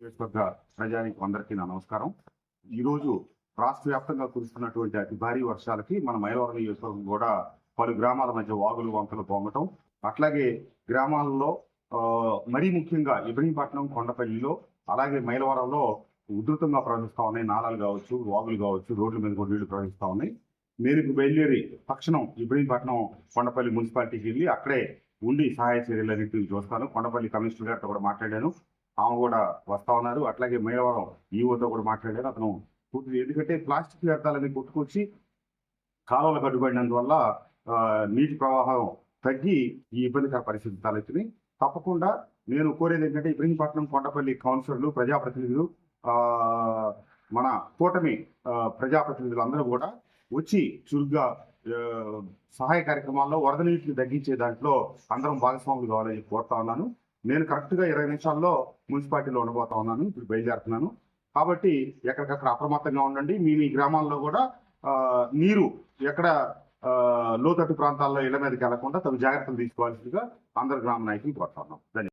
నియోజకవర్గ ప్రజానికి అందరికీ నా నమస్కారం. ఈరోజు రాష్ట్ర వ్యాప్తంగా కురుస్తున్నటువంటి అతి భారీ వర్షాలకి మన మైలవరం నియోజకవర్గం కూడా పలు గ్రామాల మధ్య వాగులు వంకలు పొంగటం. అట్లాగే గ్రామాల్లో మరీ ముఖ్యంగా ఇబ్రహీంపట్నం కొండపల్లిలో అలాగే మైలవరంలో ఉధృతంగా ప్రవహిస్తూ ఉన్నాయి. నాలాలు కావచ్చు వాగులు కావచ్చు రోడ్ల మీద కూడా నీళ్ళు ప్రవహిస్తూ ఉన్నాయి. నేను ఇప్పుడు బయలుదేరి తక్షణం ఇబ్రహీంపట్నం కొండపల్లి మున్సిపాలిటీకి వెళ్ళి అక్కడే ఉండి సహాయ చర్యలన్నింటినీ చూస్తాను. కొండపల్లి కమిషనర్ గారితో కూడా మాట్లాడాను. ఆమె కూడా వస్తా ఉన్నారు. అట్లాగే మేడవరం ఈవోతో కూడా మాట్లాడారు. అతను పూర్తి ఎందుకంటే ప్లాస్టిక్ వ్యర్థాలని కొట్టుకొచ్చి కాలువలు కట్టుబడినందువల్ల నీటి ప్రవాహం తగ్గి ఈ ఇబ్బందికర పరిస్థితి తలెత్తినాయి. తప్పకుండా నేను కోరేది ఏంటంటే ఇబ్రహీంపట్నం కొండపల్లి కౌన్సిలర్లు ప్రజాప్రతినిధులు మన కూటమి ప్రజాప్రతినిధులు అందరూ కూడా వచ్చి చురుగ్గా సహాయ కార్యక్రమాల్లో వరద నీటిని తగ్గించే దాంట్లో అందరం భాగస్వాములు కావాలని కోరుతా ఉన్నాను. నేను కరెక్ట్గా ఇరవై నిమిషాల్లో మున్సిపాలిటీలో ఉండబోతా ఉన్నాను ఇప్పుడు బయలుదేరుతున్నాను. కాబట్టి ఎక్కడికక్కడ అప్రమత్తంగా ఉండండి. మీ మీ గ్రామాల్లో కూడా నీరు ఎక్కడ లోతట్టు ప్రాంతాల్లో ఇళ్ళ మీదకి వెళ్ళకుండా తగు జాగ్రత్తలు తీసుకోవాల్సిందిగా అందరు గ్రామ నాయకులు కోరుతున్నాం ధన్యవాదాలు.